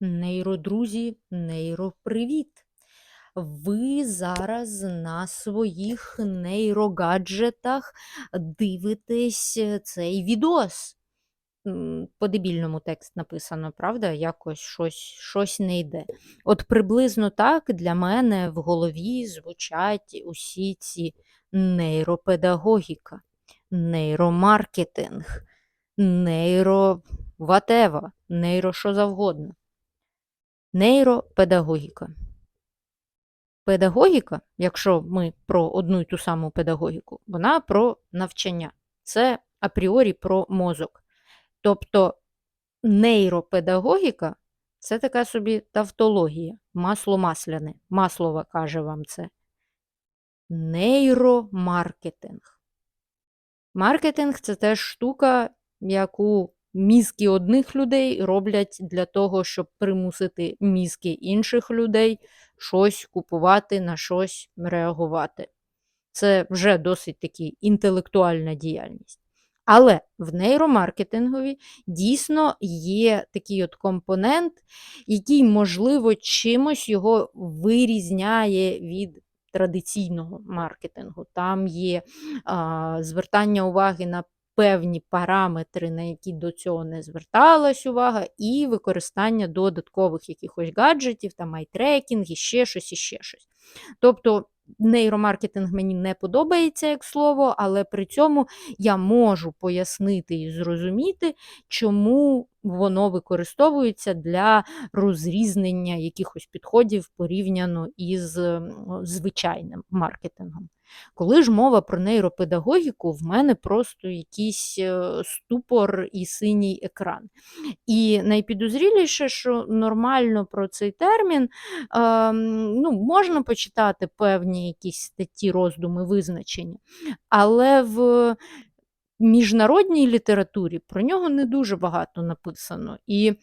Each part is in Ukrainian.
Нейродрузі, нейропривіт! Ви зараз на своїх нейрогаджетах дивитесь е, цей відос. По-дебільному текст написано, правда? Якось щось, щось не йде. От приблизно так для мене в голові звучать усі ці нейропедагогіка, нейромаркетинг, нейро whatever, нейро що завгодно. Нейропедагогіка. Педагогіка, якщо ми про одну й ту саму педагогіку, вона про навчання. Це апріорі про мозок. Тобто нейропедагогіка це така собі тавтологія, масло масляне. Маслова каже вам це. Нейромаркетинг. Маркетинг це теж штука, яку мізки одних людей роблять для того, щоб примусити мізки інших людей щось купувати, на щось реагувати. Це вже досить таки інтелектуальна діяльність. Але в нейромаркетингові дійсно є такий от компонент, який, можливо, чимось його вирізняє від традиційного маркетингу. Там є а, звертання уваги на певні параметри, на які до цього не зверталась увага, і використання додаткових якихось гаджетів, там айтрекінг, і ще щось, і ще щось. Тобто нейромаркетинг мені не подобається як слово, але при цьому я можу пояснити і зрозуміти, чому воно використовується для розрізнення якихось підходів порівняно із звичайним маркетингом. Коли ж мова про нейропедагогіку, в мене просто якийсь е, ступор і синій екран. І найпідозріліше, що нормально про цей термін е, ну, можна почитати певні якісь статті, роздуми, визначення, але в міжнародній літературі про нього не дуже багато написано. І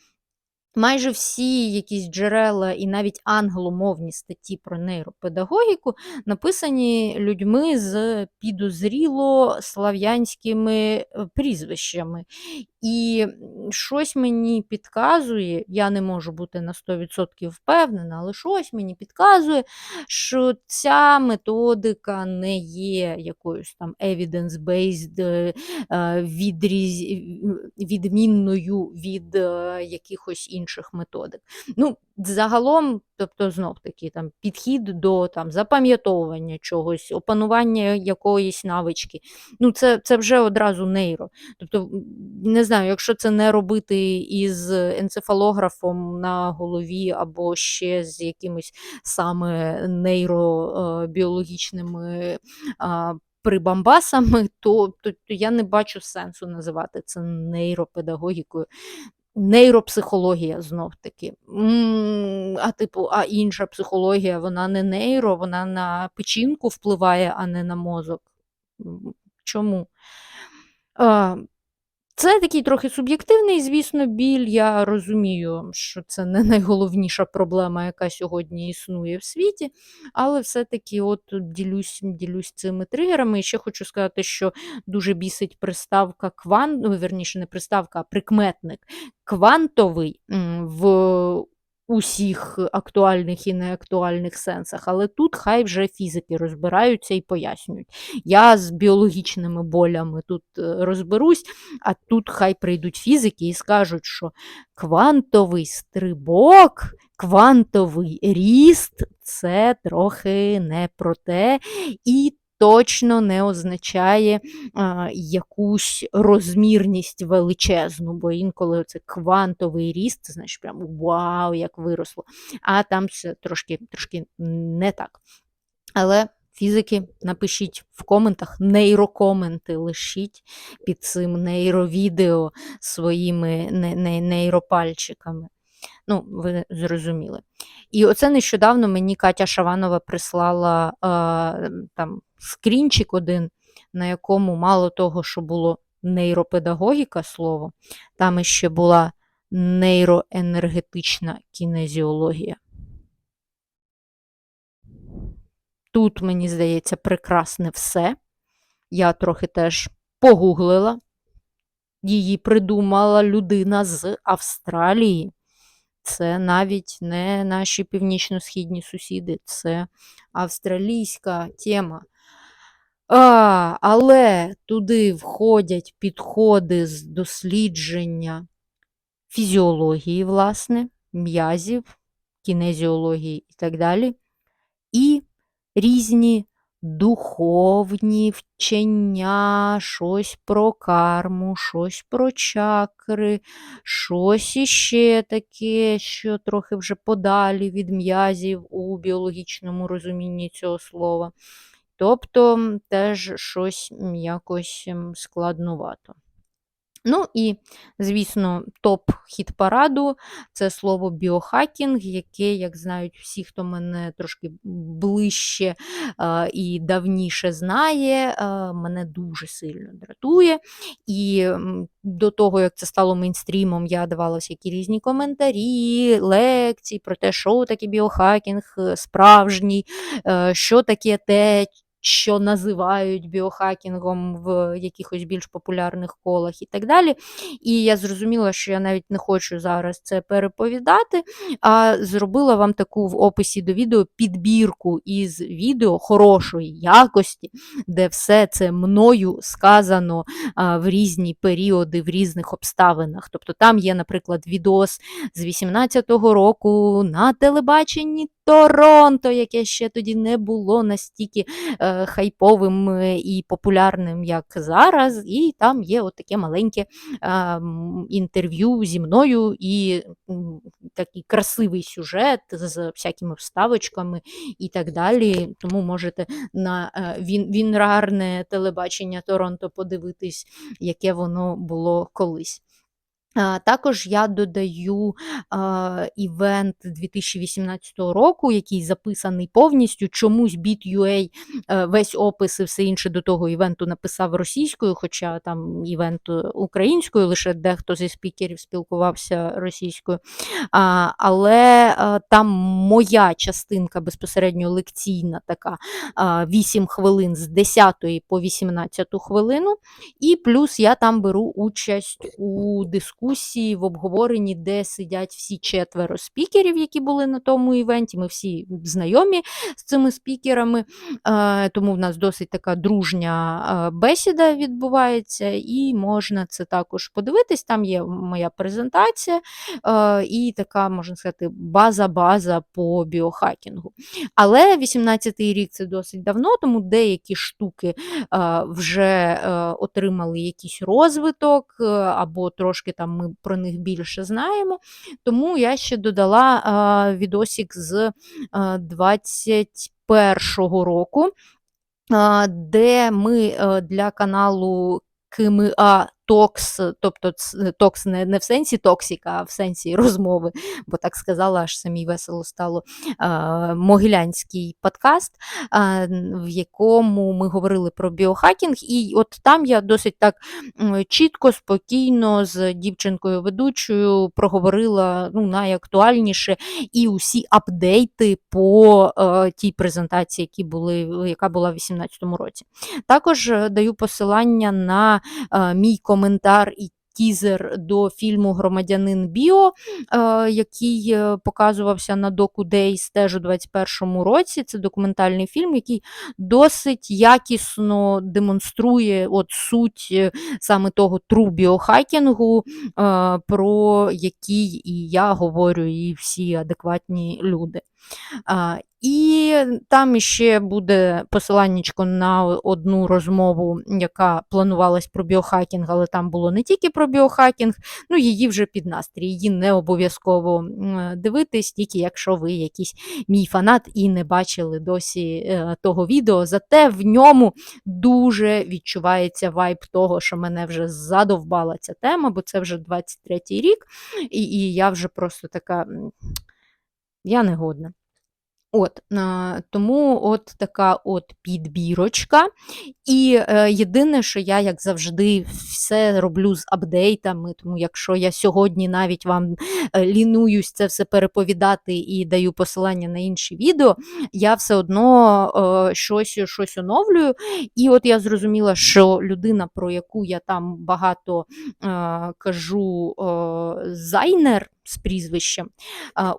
Майже всі якісь джерела і навіть англомовні статті про нейропедагогіку написані людьми з підозріло слав'янськими е, прізвищами. І щось мені підказує, я не можу бути на 100% впевнена, але щось мені підказує, що ця методика не є якоюсь там evidence-based е, е, відріз... відмінною від якихось інших методик. Ну, Загалом, тобто, знов таки там підхід до там запам'ятовування чогось, опанування якоїсь навички. Ну, це це вже одразу нейро. Тобто, не знаю, якщо це не робити із енцефалографом на голові, або ще з якимись саме нейробіологічними прибамбасами, то, то, то я не бачу сенсу називати це нейропедагогікою нейропсихологія знов таки. А типу, а інша психологія, вона не нейро, вона на печінку впливає, а не на мозок. Чому? Це такий трохи суб'єктивний, звісно, біль. Я розумію, що це не найголовніша проблема, яка сьогодні існує в світі, але все-таки от ділюсь ділюсь цими тригерами. І ще хочу сказати, що дуже бісить приставка квант, ну, верніше, не приставка, а прикметник квантовий в усіх актуальних і неактуальних сенсах, але тут хай вже фізики розбираються і пояснюють. Я з біологічними болями тут е, розберусь, а тут хай прийдуть фізики і скажуть, що квантовий стрибок, квантовий ріст це трохи не про те. і точно не означає а, якусь розмірність величезну, бо інколи це квантовий ріст, значить прям вау, як виросло. А там все трошки, трошки не так. Але. Фізики, напишіть в коментах, нейрокоменти лишіть під цим нейровідео своїми нейропальчиками. Ну, ви зрозуміли. І оце нещодавно мені Катя Шаванова прислала е, там скрінчик один, на якому мало того, що було нейропедагогіка слово, там іще була нейроенергетична кінезіологія. Тут, мені здається, прекрасне все. Я трохи теж погуглила. Її придумала людина з Австралії. Це навіть не наші північно-східні сусіди, це австралійська тема. А, Але туди входять підходи з дослідження фізіології, власне, м'язів, кінезіології і так далі, і різні духовні вчення, щось про карму, щось про чакри, щось іще таке, що трохи вже подалі від м'язів у біологічному розумінні цього слова. Тобто теж щось якось складнувато. Ну і, звісно, топ хіт параду це слово біохакінг, яке, як знають всі, хто мене трошки ближче і давніше знає, мене дуже сильно дратує. І до того, як це стало мейнстрімом, я давала всякі різні коментарі, лекції про те, що таке біохакінг е, справжній, е, що таке те що називають біохакінгом в якихось більш популярних колах і так далі. І я зрозуміла, що я навіть не хочу зараз це переповідати, а зробила вам таку в описі до відео підбірку із відео хорошої якості, де все це мною сказано а, в різні періоди, в різних обставинах. Тобто там є, наприклад, відос з 18-го року на телебаченні Торонто, яке ще тоді не було настільки е, хайповим е, і популярним, як зараз. І там є от таке маленьке е, інтерв'ю зі мною і такий красивий сюжет з всякими вставочками і так далі. Тому можете на е, він, вінрарне телебачення Торонто подивитись, яке воно було колись. Також я додаю івент 2018 року, який записаний повністю. Чомусь Bit.ua е, весь опис і все інше до того івенту написав російською, хоча там івент е, українською, лише дехто зі спікерів спілкувався російською. Але а, там моя частинка безпосередньо лекційна, така а, 8 хвилин з 10 по 18 хвилину, і плюс я там беру участь у дискусії дискусії, в обговоренні, де сидять всі четверо спікерів, які були на тому івенті. Ми всі знайомі з цими спікерами, тому в нас досить така дружня бесіда відбувається, і можна це також подивитись. Там є моя презентація і така, можна сказати, база-база по біохакінгу. Але 18-й рік це досить давно, тому деякі штуки вже е, отримали якийсь розвиток або трошки там ми про них більше знаємо. Тому я ще додала відосік з 21-го року, де ми а, для каналу КМА токс, тобто токс не не в сенсі токсіка, а в сенсі розмови, бо так сказала, аж самій весело стало могилянський подкаст, в якому ми говорили про біохакінг, і от там я досить так чітко, спокійно з дівчинкою-ведучою проговорила ну, найактуальніше і усі апдейти по а, тій презентації, які були, яка була в 2018 році. Також е, даю посилання на а, мій коментар коментар і тізер до фільму Громадянин Біо, е, який е, показувався на Доку Дейс теж у 2021 році. Це документальний фільм, який досить якісно демонструє от суть е, саме того тру біохакінгу, про який і я говорю, і всі адекватні люди. І там ще буде посиланнячко на одну розмову, яка планувалась про біохакінг, але там було не тільки про біохакінг, ну її вже під настрій. Її не обов'язково дивитись, тільки якщо ви якийсь мій фанат і не бачили досі е, того відео. Зате в ньому дуже відчувається вайб того, що мене вже задовбала ця тема, бо це вже 23-й рік, і, і я вже просто така. Я не годна. От, Тому от така от підбірочка. І е, єдине, що я, як завжди, все роблю з апдейтами, тому якщо я сьогодні навіть вам е, лінуюсь це все переповідати і даю посилання на інші відео, я все одно е, щось щось оновлюю. І от я зрозуміла, що людина, про яку я там багато кажу, зайнер з прізвищем.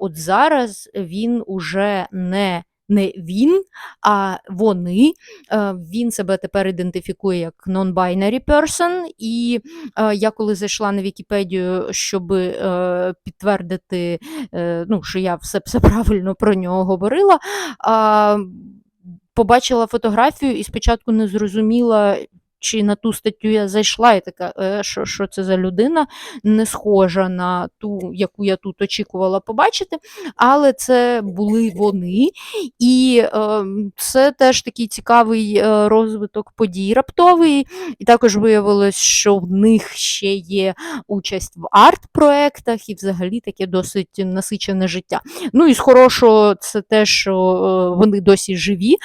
От зараз він уже не не він, а вони. Е, Він себе тепер ідентифікує як non-binary person, і е, я коли зайшла на Вікіпедію, щоб е, підтвердити, ну, що я все, все правильно про нього говорила. Побачила фотографію і спочатку не зрозуміла, чи на ту статтю я зайшла, і така, е, що що це за людина, не схожа на ту, яку я тут очікувала побачити. Але це були вони, і е, це теж такий цікавий е, розвиток подій раптовий. І також виявилось, що в них ще є участь в арт-проектах і взагалі таке досить насичене життя. Ну і з хорошого, це те, що вони досі живі,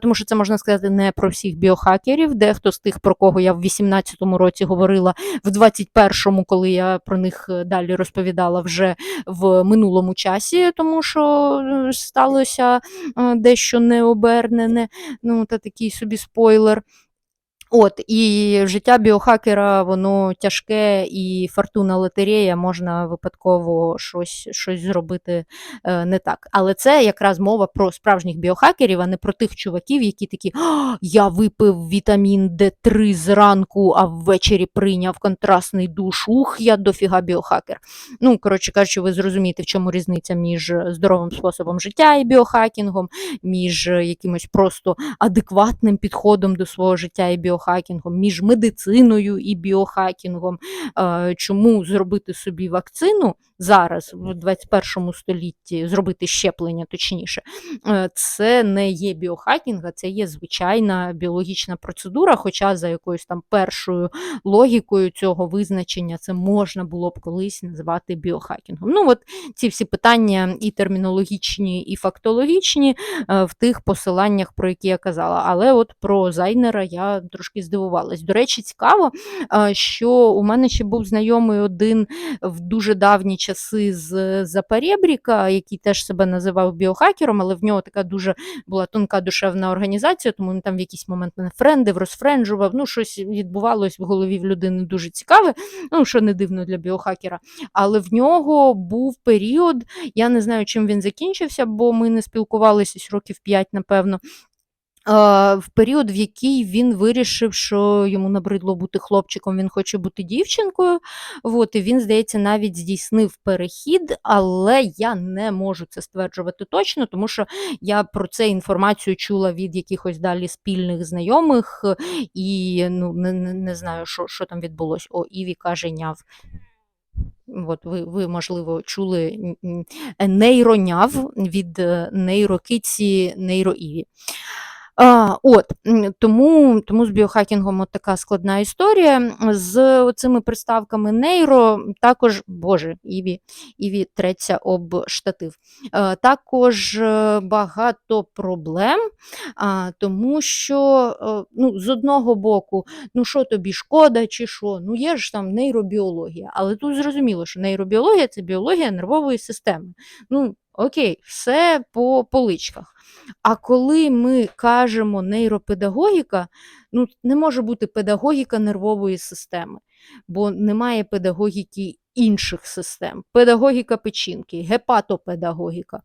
тому що це можна сказати не про всіх біохакерів, дехто з тих про кого я в 18-му році говорила, в 21-му, коли я про них е, далі розповідала вже в минулому часі, тому що е, сталося е, дещо необернене. Ну, та такий собі спойлер. От, і життя біохакера, воно тяжке, і фортуна лотерея можна випадково щось щось зробити е, не так. Але це якраз мова про справжніх біохакерів, а не про тих чуваків, які такі: я випив вітамін Д3 зранку, а ввечері прийняв контрастний душ. Ух, я дофіга біохакер. Ну, коротше кажучи, ви зрозумієте, в чому різниця між здоровим способом життя і біохакінгом, між якимось просто адекватним підходом до свого життя і біохакінгом біохакінгом, між медициною і біохакінгом. Чому зробити собі вакцину зараз, в 21 столітті, зробити щеплення, точніше, е, це не є біохакінг, а це є звичайна біологічна процедура. Хоча за якоюсь там першою логікою цього визначення це можна було б колись назвати біохакінгом. Ну, от ці всі питання і термінологічні, і фактологічні е, в тих посиланнях, про які я казала. Але от про Зайнера я трошки здивувалась. До речі, цікаво, що у мене ще був знайомий один в дуже давні часи з Запорєбріка, який теж себе називав біохакером, але в нього така дуже була тонка душевна організація, тому він там в якийсь момент мене френдив, розфренджував. Ну, щось відбувалось в голові в людини дуже цікаве, ну що не дивно для біохакера. Але в нього був період, я не знаю, чим він закінчився, бо ми не спілкувалися років 5, напевно в період, в який він вирішив, що йому набридло бути хлопчиком, він хоче бути дівчинкою. От, і він, здається, навіть здійснив перехід, але я не можу це стверджувати точно, тому що я про це інформацію чула від якихось далі спільних знайомих, і ну, не не, знаю, що що там відбулося. О, Іві каже, няв. От ви, ви, можливо, чули нейроняв від е, нейрокиці нейроіві. А, От Тому тому з біохакінгом от така складна історія. З цими приставками нейро також, Боже, Іві Іві треться об штатив. А, також е, багато проблем, а, тому що е, ну, з одного боку, ну що тобі шкода, чи що, ну є ж там нейробіологія, але тут зрозуміло, що нейробіологія це біологія нервової системи. Ну, Окей, все по поличках. А коли ми кажемо нейропедагогіка, ну не може бути педагогіка нервової системи, бо немає педагогіки інших систем. Педагогіка печінки, гепатопедагогіка.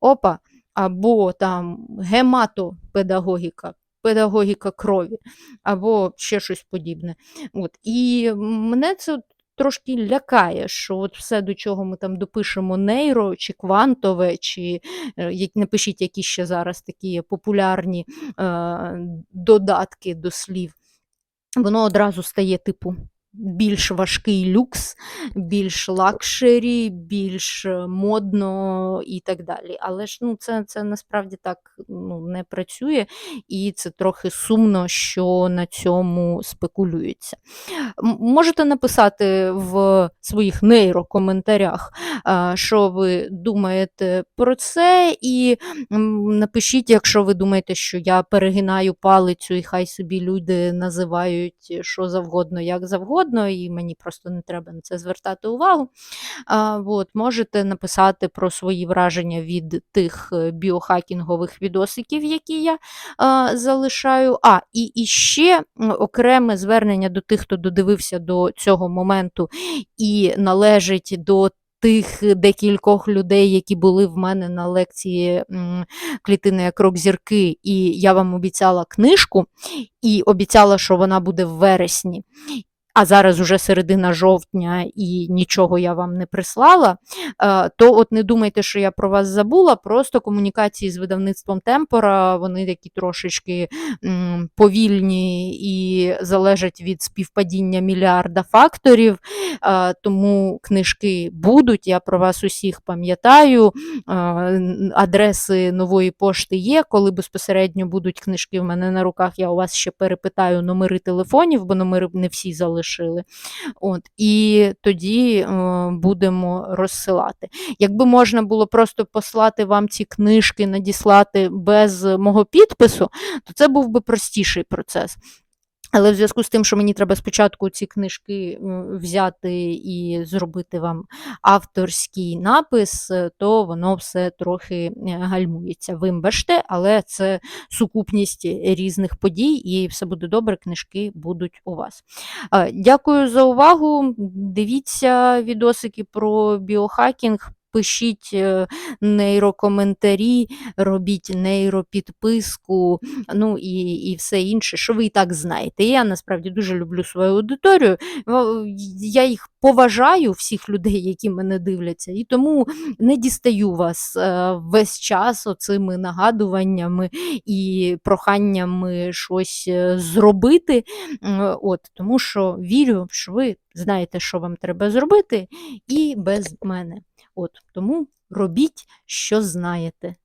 Опа, або там гематопедагогіка. Педагогіка крові, або ще щось подібне. От. І мене це трошки лякає, що от все, до чого ми там допишемо нейро, чи квантове, чи е, напишіть, які ще зараз такі популярні е, додатки до слів, воно одразу стає типу більш важкий люкс, більш лакшері, більш е, модно і так далі. Але ж ну, це це насправді так ну, не працює, і це трохи сумно, що на цьому спекулюється. Можете написати в своїх нейрокоментарях, що ви думаєте про це, і напишіть, якщо ви думаєте, що я перегинаю палицю, і хай собі люди називають що завгодно, як завгодно завгодно, і мені просто не треба на це звертати увагу. А, от, Можете написати про свої враження від тих е, біохакінгових відосиків, які я а, залишаю. А, і, і ще окреме звернення до тих, хто додивився до цього моменту і належить до тих декількох людей, які були в мене на лекції клітини як рок зірки, і я вам обіцяла книжку, і обіцяла, що вона буде в вересні. А зараз уже середина жовтня і нічого я вам не прислала, е, то от не думайте, що я про вас забула. Просто комунікації з видавництвом Темпора, вони такі трошечки повільні і залежать від співпадіння мільярда факторів. Е, Тому книжки будуть. Я про вас усіх пам'ятаю. Е, Адреси нової пошти є. Коли безпосередньо будуть книжки в мене на руках, я у вас ще перепитаю номери телефонів, бо номери не всі залишили. От, і тоді е, будемо розсилати. Якби можна було просто послати вам ці книжки, надіслати без мого підпису, то це був би простіший процес. Але в зв'язку з тим, що мені треба спочатку ці книжки взяти і зробити вам авторський напис, е, то воно все трохи е, гальмується. Вибачте, але це сукупність різних подій, і все буде добре, книжки будуть у вас. Е, Дякую за увагу. Дивіться відосики про біохакінг. Пишіть е, нейрокоментарі, робіть нейропідписку, ну і, і все інше, що ви і так знаєте. Я насправді дуже люблю свою аудиторію. Я їх поважаю, всіх людей, які мене дивляться, і тому не дістаю вас е, весь час оцими нагадуваннями і проханнями щось е, зробити. От, тому що вірю, що ви знаєте, що вам треба зробити, і без мене. От, тому робіть, що знаєте.